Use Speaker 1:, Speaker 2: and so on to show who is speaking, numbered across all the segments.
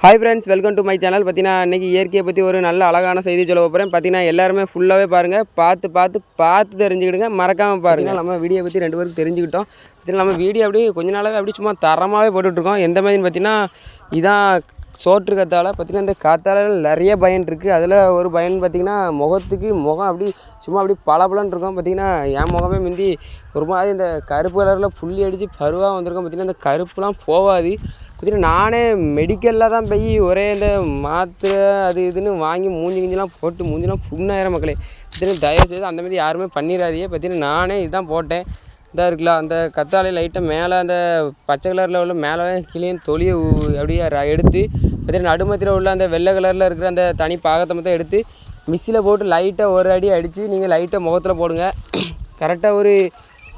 Speaker 1: Hi friends welcome to my channel பார்த்தீங்கன்னா இன்றைக்கி இயற்கையை பற்றி ஒரு நல்ல அழகான செய்தி சொல்ல போகிறேன் பார்த்தீங்கன்னா எல்லாருமே ஃபுல்லாகவே பாருங்கள் பார்த்து பார்த்து பார்த்து தெரிஞ்சுக்கிடுங்க. மறக்காமல் பாருங்கள் நம்ம வீடியோ பற்றி ரெண்டு பேருக்கு தெரிஞ்சுக்கிட்டோம். பார்த்தீங்கன்னா நம்ம வீடியோ அப்படியே கொஞ்ச நாளாகவே அப்படியே சும்மா தரமாகவே போட்டுட்ருக்கோம். எந்த மாதிரின்னு பார்த்தீங்கன்னா இதான் சோற்று கத்தால் பார்த்தீங்கன்னா இந்த காத்தால நிறைய பயன் இருக்குது அதில் ஒரு பயன் பார்த்தீங்கன்னா முகத்துக்கு முகம் அப்படி சும்மா அப்படி பளபளன்னு இருக்கும். பார்த்தீங்கன்னா என் முகமே முந்தி ஒரு மாதிரி இந்த கருப்பு கலரில் புள்ளி அடித்து பருவாக வந்திருக்கும். பார்த்தீங்கன்னா இந்த கருப்புலாம் போகாது. குதிரை நானே மெடிக்கலில் தான் போய் ஒரே இந்த மாத்திரை அது இதுன்னு வாங்கி மூஞ்சி கிஞ்சிலாம் போட்டு மூஞ்சிலாம் புண்ணாயிரம் மக்களே. பார்த்தீங்கன்னா தயவுசெய்து அந்த மாதிரி யாருமே பண்ணிடாதீங்க பார்த்தீங்கன்னா நானே இதுதான் போட்டேன். இதாக இருக்குல்ல அந்த கத்தாழை லைட்டாக மேலே அந்த பச்சை கலரில் உள்ள மேலே கிளியும் தொலியை அப்படியே எடுத்து பார்த்தீங்கன்னா நடுமத்தில் உள்ள அந்த வெள்ளை கலரில் இருக்கிற அந்த தனி பாகத்தை மட்டும் எடுத்து மிக்சியில் போட்டு லைட்டாக ஒரு அடி அடித்து நீங்கள் லைட்டாக முகத்தில் போடுங்க. கரெக்டாக ஒரு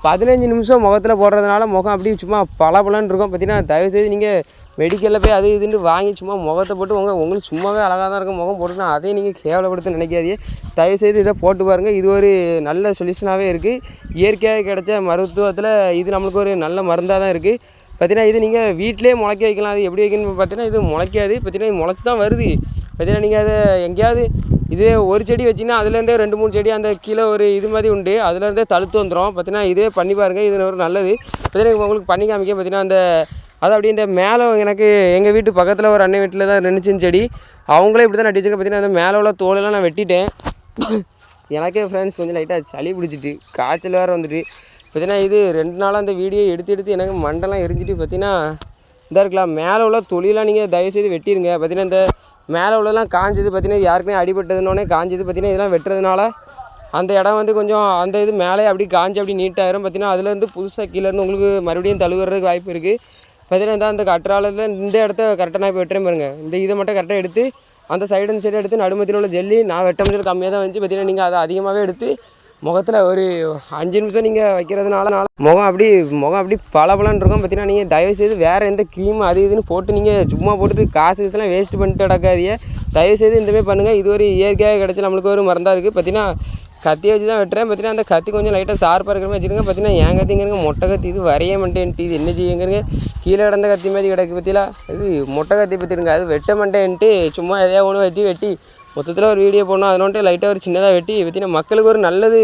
Speaker 1: பதினஞ்சு நிமிஷம் முகத்தில் போடுறதுனால முகம் அப்படியே சும்மா பளபளன்னு இருக்கும். பார்த்தீங்கன்னா தயவுசெய்து நீங்கள் மெடிக்கலில் போய் அது இதுன்னு வாங்கி சும்மா முகத்தை போட்டு உங்கள் உங்களுக்கு சும்மாவே அழகாக தான் இருக்கும். முகம் போட்டுனா அதையும் நீங்கள் கேவலப்படுத்த நினைக்காதே தயவுசெய்து இதை போட்டு பாருங்கள் இது ஒரு நல்ல சொல்யூஷனாகவே இருக்குது இயற்கையாக கிடைச்ச மருத்துவத்தில் இது நம்மளுக்கு ஒரு நல்ல மருந்தாக தான் இருக்குது பார்த்தீங்கன்னா இது நீங்கள் வீட்டிலே முளைக்க வைக்கலாம். அது எப்படி வைக்கணும்னு பார்த்தீங்கன்னா இது முளைக்காது. பார்த்தீங்கன்னா இது முளைச்சி தான் வருது. பார்த்தீங்கன்னா நீங்கள் அதை எங்கேயாவது இதே ஒரு செடி வச்சிங்கன்னா அதுலேருந்தே ரெண்டு மூணு செடி அந்த கீழே ஒரு இது மாதிரி உண்டு. அதுலேருந்தே தழுத்து வந்துடும் பார்த்தீங்கன்னா இதே பண்ணி பாருங்கள் இது ஒரு நல்லது. பார்த்தீங்கன்னா உங்களுக்கு பண்ணி காமிக்க பார்த்தீங்கன்னா அந்த அது அப்படியே இந்த மேலே எனக்கு எங்கள் வீட்டு பக்கத்தில் ஒரு அண்ணன் வீட்டில் தான் நின்றுச்சின்னு செடி. அவங்களே இப்படி தான் நட்டிச்சிருக்கேன் பார்த்தீங்கன்னா அந்த மேலே உள்ள தோலெல்லாம் நான் வெட்டிட்டேன். எனக்கே ஃப்ரெண்ட்ஸ் கொஞ்சம் லைட்டாக சளி பிடிச்சிட்டு காய்ச்சல் வேறு வந்துட்டு. பார்த்தீங்கன்னா இது ரெண்டு நாளாக அந்த வீடியோ எடுத்து எடுத்து எனக்கு மண்டெல்லாம் எரிஞ்சிட்டு பார்த்தீங்கன்னா இதாக இருக்கலாம். மேலே உள்ள தொழிலாம் நீங்கள் தயவுசெய்து வெட்டிருங்க. பார்த்தீங்கன்னா இந்த மேலே உள்ளதெல்லாம் காஞ்சது பார்த்தீங்கன்னா யாருக்குமே அடிபட்டதுனோடனே காஞ்சது பார்த்தீங்கன்னா இதெல்லாம் வெட்டுறதுனால அந்த இடம் வந்து கொஞ்சம் அந்த இது மேலே அப்படி காஞ்சு அப்படி நீட்டாயிரும் பார்த்தீங்கன்னா அதுலேருந்து புதுசாக கீழேருந்து உங்களுக்கு மறுபடியும் தழுவுறதுக்கு வாய்ப்பு இருக்குது பார்த்தீங்கன்னா இந்த அந்த கற்றாலத்தில் இந்த இடத்த கரெக்டாக நான் இப்போ வெட்டுறேன் பாருங்க. இந்த இதை மட்டும் கரெக்டாக எடுத்து அந்த சைடு அந்த சைடு எடுத்து நடுமத்தில் உள்ள ஜெல்லி நான் வெட்ட முடியல கம்மியாக தான் வந்துச்சு பார்த்தீங்கன்னா நீங்கள் அதை அதிகமாகவே எடுத்து முகத்தில் ஒரு அஞ்சு நிமிஷம் நீங்கள் வைக்கிறதுனால முகம் அப்படி முகம் அப்படி பளபளன்னு இருக்கும். பார்த்தீங்கன்னா நீங்கள் தயவுசெய்து வேறு எந்த க்ரீம் அது இதுன்னு போட்டு நீங்கள் சும்மா போட்டுட்டு காசு காசுலாம் வேஸ்ட் பண்ணிட்டு நடக்காதீங்க தயவுசெய்து செய்து மாதிரி பண்ணுங்கள் இது ஒரு இயற்கையாக கிடச்சி நம்மளுக்கு ஒரு மருந்தாக இருக்குது பார்த்தீங்கன்னா கத்தியை வச்சு தான் வெட்டுறேன். பார்த்தீங்கன்னா அந்த கத்தி கொஞ்சம் லைட்டாக ஷார்ப்பாக இருக்கிற மாதிரி வச்சுருங்க. பார்த்தீங்கன்னா என் கத்திங்கிறங்க மொட்டை கத்தி இது வரைய மாட்டேன்ட்டு இது என்ன செய்யுங்கிறங்க கீழே கிடந்த கத்தி மாதிரி கிடக்கு. பற்றிலாம் இது மொட்டை கத்தி பற்றிருங்க அது வெட்ட மாட்டேன்ட்டு சும்மா எதையா ஒன்று வெட்டி வெட்டி மொத்தத்தில் ஒரு வீடியோ போடணும். அதனோட்டு லைட்டாக ஒரு சின்னதாக வெட்டி பார்த்தீங்கன்னா மக்களுக்கு ஒரு நல்லது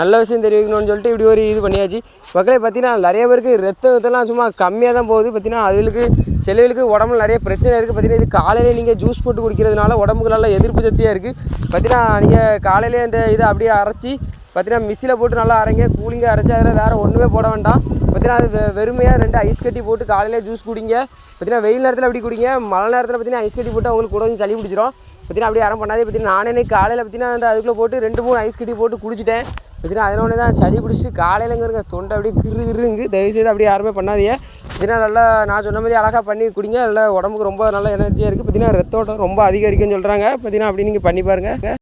Speaker 1: நல்ல விஷயம் தெரிவிக்கணும்னு சொல்லிட்டு இப்படி ஒரு இது பண்ணியாச்சு. மக்களே பார்த்தீங்கன்னா நிறைய பேருக்கு ரத்த இதெல்லாம் சும்மா கம்மியாக தான் போகுது. பார்த்தீங்கன்னா அதுகளுக்கு செலவுகளுக்கு உடம்புல நிறைய பிரச்சனை இருக்குது பார்த்தீங்கன்னா இது காலையிலே நீங்கள் ஜூஸ் போட்டு குடிக்கிறதுனால உடம்புக்கு நல்லா எதிர்ப்பு சக்தியாக இருக்குது பார்த்தீங்கன்னா நீங்கள் காலையிலே இந்த இதை அப்படியே அரைச்சி பார்த்தீங்கன்னா மிக்சியில் போட்டு நல்லா அரைங்க. கூலிங்காக அரைச்சி அதில் வேறு ஒன்றுமே போட வேண்டாம். பார்த்தீங்கன்னா அது வெறுமையாக ரெண்டு ஐஸ் கட்டி போட்டு காலையிலே ஜூஸ் குடிங்க. பார்த்தீங்கன்னா வெயில் நேரத்தில் அப்படி குடிங்க. மழை நேரத்தில் பார்த்தீங்கன்னா ஐஸ் கட்டி போட்டு அவங்களுக்கு கூட சளி பிடிச்சிரும். பார்த்தீங்கன்னா அப்படியே யாரும் பண்ணாதே பார்த்தீங்கன்னா நானே இன்னைக்கு காலையில் பார்த்தீங்கன்னா அந்த அதுக்குள்ளே போட்டு ரெண்டு மூணு ஐஸ் கட்டி போட்டு குடிச்சிட்டேன். பார்த்தீங்கன்னா அதனோட தான் சளி பிடிச்சி காலையிலங்கிறங்க தொண்டை அப்படியே கிரு கிருங்கு தயவுசெய்து அப்படியே யாருமே பண்ணாதீங்க. பார்த்தீங்கன்னா நல்லா நான் சொன்ன மாதிரி அழகாக பண்ணி குடிங்க. நல்லா உடம்புக்கு ரொம்ப நல்ல எனர்ஜியாக இருக்குது பார்த்தீங்கன்னா ரத்தோட்டம் ரொம்ப அதிகரிக்குன்னு சொல்கிறாங்க பார்த்தீங்கன்னா அப்படி நீங்கள் பண்ணி பாருங்கள்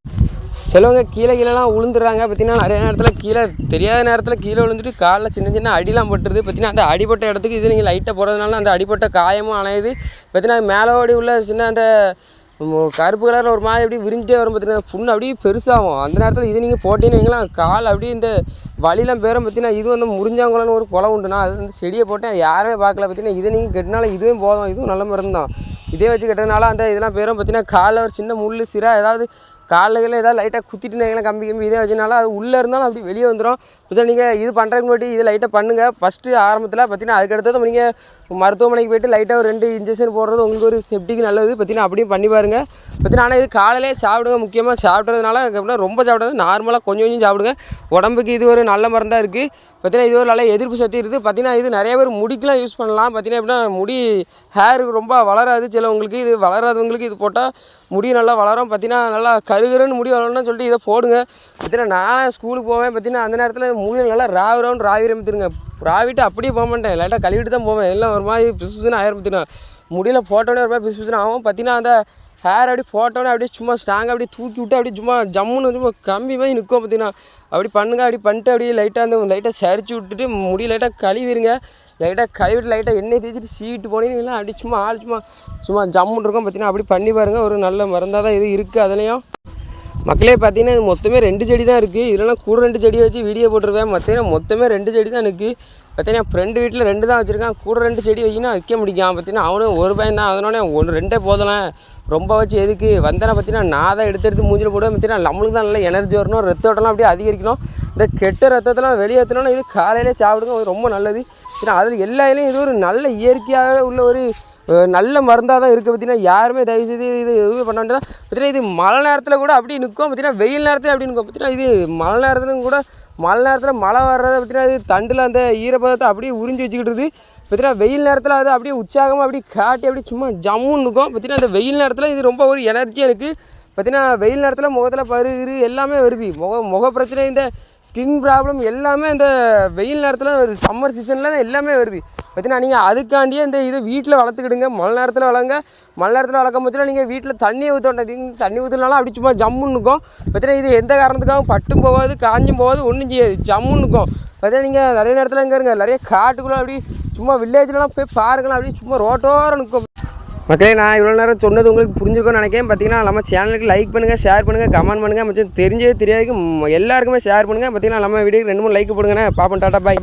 Speaker 1: சிலவங்க கீழே கீழேலாம் விழுந்துடுறாங்க பார்த்தீங்கன்னா நிறைய நேரத்தில் கீழே தெரியாத நேரத்தில் கீழே விழுந்துட்டு காலில் சின்ன சின்ன அடிலாம் பட்டுருது. பார்த்தீங்கன்னா அந்த அடிப்பட்ட இடத்துக்கு இது நீங்கள் லைட்டாக போகிறதுனால அந்த அடிப்பட்ட காயமும் அணையுது. பார்த்தீங்கன்னா மேலோடி உள்ள சின்ன அந்த கருப்பு கலரில் ஒரு மாதிரி அப்படியே விரிஞ்சிட்டே வரும் பார்த்தீங்கன்னா புண்ணு அப்படியே பெருசாகும். அந்த நேரத்தில் இது நீங்கள் போட்டீங்கன்னு வைங்களேன் கால் அப்படியே இந்த வலிலாம் பேரும் பார்த்தீங்கன்னா இது வந்து முறிஞ்சாங்குளம்னு ஒரு குளம் உண்டுனா அது வந்து செடியை போட்டேன் அது யாருமே பார்க்கல பார்த்தீங்கன்னா இதை நீங்கள் கெட்டினால இதுவும் போதும் இதுவும் நல்ல மருந்து தான். இதே வச்சு கட்டுறதுனால அந்த இதெல்லாம் பேரும் பார்த்தீங்கன்னா காலில் ஒரு சின்ன முள் சிரா ஏதாவது காலில் ஏதாவது லைட்டாக குத்திட்டு நீங்களே கம்பி கம்பி இதே வச்சுனால அது உள்ளே இருந்தாலும் அப்படி வெளியே வந்துடும் இப்போ நீங்கள் இது பண்ணுறதுக்கு முன்னாடி இது லைட்டாக பண்ணுங்கள் ஃபஸ்ட்டு ஆரம்பத்தில் பார்த்தீங்கன்னா அதுக்கடுத்தது நீங்கள் மருத்துவமனைக்கு போயிட்டு லைட்டாக ஒரு ரெண்டு இன்ஜெக்ஷன் போடுறது உங்களுக்கு ஒரு செப்டிக்கு நல்லது. பார்த்தீங்கன்னா அப்படியும் பண்ணி பாருங்கள் பார்த்தீங்கன்னா ஆனால் இது காலையிலே சாப்பிடுங்க. முக்கியமாக சாப்பிட்றதுனால அப்படின்னா ரொம்ப சாப்பிடாது. நார்மலாக கொஞ்சம் கொஞ்சம் சாப்பிடுங்க. உடம்புக்கு இது ஒரு நல்ல மருந்தாக இருக்குது பார்த்தீங்கன்னா இது ஒரு நல்ல எதிர்ப்பு சக்தி இருக்குது. பார்த்தீங்கன்னா இது நிறைய பேர் முடிக்கெலாம் யூஸ் பண்ணலாம். பார்த்தீங்கன்னா எப்படின்னா முடி ஹேர் ரொம்ப வளராது. சிலவங்களுக்கு இது வளராதவங்களுக்கு இது போட்டால் முடி நல்லா வளரும். பார்த்தீங்கன்னா நல்லா கருகருன்னு முடி வளரணும்னு சொல்லிட்டு இதை போடுங்க. பார்த்தீங்கன்னா நான் ஸ்கூலுக்கு போவேன். பார்த்தீங்கன்னா அந்த நேரத்தில் மூணு நல்லா ராவி ராவிரம்னு ராவி ஆரம்பித்துருங்க ராவிட்டு அப்படியே போக மாட்டேன். லைட்டாக கழுவிட்டு தான் போவேன். எல்லாம் ஒரு மாதிரி பிசு பிசுன்னு ஆயிரம் முடியல போட்டோன்னே ஒரு மாதிரி பிசு பிசுன்னு ஆகும். பார்த்தீங்கன்னா அந்த ஹேர் அப்படியே போட்டோன்னே அப்படியே சும்மா ஸ்ட்ராங்காக அப்படியே தூக்கி விட்டு அப்படியே சும்மா ஜம்முன்னு சும்மா கம்பி மாதிரி நிற்கும் பார்த்தீங்கன்னா அப்படி பண்ணுங்க அப்படி பண்ணிட்டு அப்படியே லைட்டாக அந்த லைட்டாக சரிச்சு விட்டுட்டு முடி லைட்டாக கழுவிடுங்க லைட்டாக கழுவிட்டு லைட்டாக எண்ணெய் தேய்ச்சிட்டு சீட்டு போனீங்கன்னா அப்படியே சும்மா ஆள் சும்மா சும்மா ஜம்முன்னு இருக்கும் பார்த்தீங்கன்னா அப்படி பண்ணி பாருங்கள் ஒரு நல்ல மருந்தாக தான் இது இருக்குது அதுலேயும் மக்களே பார்த்தீங்கன்னா இது மொத்தமே ரெண்டு செடி தான் இருக்குது இதெல்லாம் கூட ரெண்டு செடி வச்சு வீடியோ போட்டிருப்பேன் பார்த்தீங்கன்னா மொத்தமே ரெண்டு செடி தான் இருக்குது பார்த்தீங்கன்னா ஃப்ரெண்டு வீட்டில் ரெண்டு தான் வச்சுருக்கான் கூட ரெண்டு செடி வைக்கணும் வைக்க முடியும். பார்த்தீங்கன்னா அவனும் ஒரு பையன் தான். அதனால ஒன்று ரெண்டே போதலாம் ரொம்ப வச்சு எதுக்கு? வந்தேன்னா பார்த்தீங்கன்னா நான் தான் எடுத்து எடுத்து மூஞ்சில் போடுவேன். பார்த்தீங்கன்னா நம்மளுக்கு தான் நல்ல எனர்ஜி வரணும். ரத்த அப்படியே அதிகரிக்கணும். இந்த கெட்ட ரத்தத்தெல்லாம் வெளியேற்றணும்னா இது காலையிலே சாப்பிடுங்க. ரொம்ப நல்லது. ஏன்னா அதில் எல்லா இதுலேயும் இது ஒரு நல்ல இயற்கையாகவே உள்ள ஒரு நல்ல மருந்தாக தான் இருக்குது பார்த்தீங்கன்னா யாருமே தயவு செய்து இது எதுவுமே பண்ண வேண்டாம். பார்த்தீங்கன்னா இது மழை நேரத்தில் கூட அப்படி நிற்கும் பார்த்தீங்கன்னா வெயில் நேரத்தில் அப்படி நிற்கும் பார்த்தீங்கன்னா இது மழை நேரத்துலையும் கூட மழை நேரத்தில் மழை வர்றதை பார்த்தீங்கன்னா இது தண்டில் அந்த ஈரப்பதத்தை அப்படியே உறிஞ்சி வச்சுக்கிட்டு பார்த்தீங்கன்னா வெயில் நேரத்தில் அது அப்படியே உற்சாகமாக அப்படியே காட்டி அப்படியே சும்மா ஜம்முன்னு இருக்கும். பார்த்தீங்கன்னா அந்த வெயில் நேரத்தில் இது ரொம்ப ஒரு எனர்ஜியாக இருக்குது பார்த்தீங்கன்னா வெயில் நேரத்தில் முகத்தில் பருகு எல்லாமே வருது. முக முக பிரச்சனை இந்த ஸ்கின் ப்ராப்ளம் எல்லாமே இந்த வெயில் நேரத்தில் வருது. சம்மர் சீசனில் தான் எல்லாமே வருது. பார்த்தீங்கன்னா நீங்கள் அதுக்காண்டியே இந்த இதை வீட்டில் வளர்த்துக்கிடுங்க. மழை நேரத்தில் வளங்க. மழை நேரத்தில் வளர்க்க போச்சுன்னா நீங்கள் வீட்டில் தண்ணியை ஊற்றணும் தண்ணி ஊற்றுனாலும் அப்படி சும்மா ஜம்முன்னு இருக்கும். பார்த்தீங்கன்னா இது எந்த காரணத்துக்காகவும் பட்டும் போகாது காஞ்சும் போகாது ஒன்றும் செய்யாது. ஜம்முன்னு இருக்கும். பார்த்தீங்கன்னா நீங்கள் நிறைய நேரத்தில் இங்கே இருங்க. நிறைய காட்டுக்குள்ளே அப்படி சும்மா வில்லேஜ்லலாம் போய் பாருங்களேன் அப்படியே சும்மா ரோட்டோரம் நிற்கும் மக்களே நான் இவ்வளோ நேரம் சொன்னது உங்களுக்கு புரிஞ்சுக்கோன்னு நினைக்கிறேன். பார்த்தீங்கன்னா நம்ம சேனலுக்கு லைக் பண்ணுங்கள் ஷேர் பண்ணுங்கள் கமெண்ட் பண்ணுங்கள் மற்றும் தெரிஞ்சது தெரியாது எல்லாருக்குமே ஷேர் பண்ணுங்கள் பார்த்தீங்கன்னா நம்ம வீடியோக்கு ரெண்டு மூணு லைக் போடுங்கண்ணே. பாப்போம் டாட்டா பாய்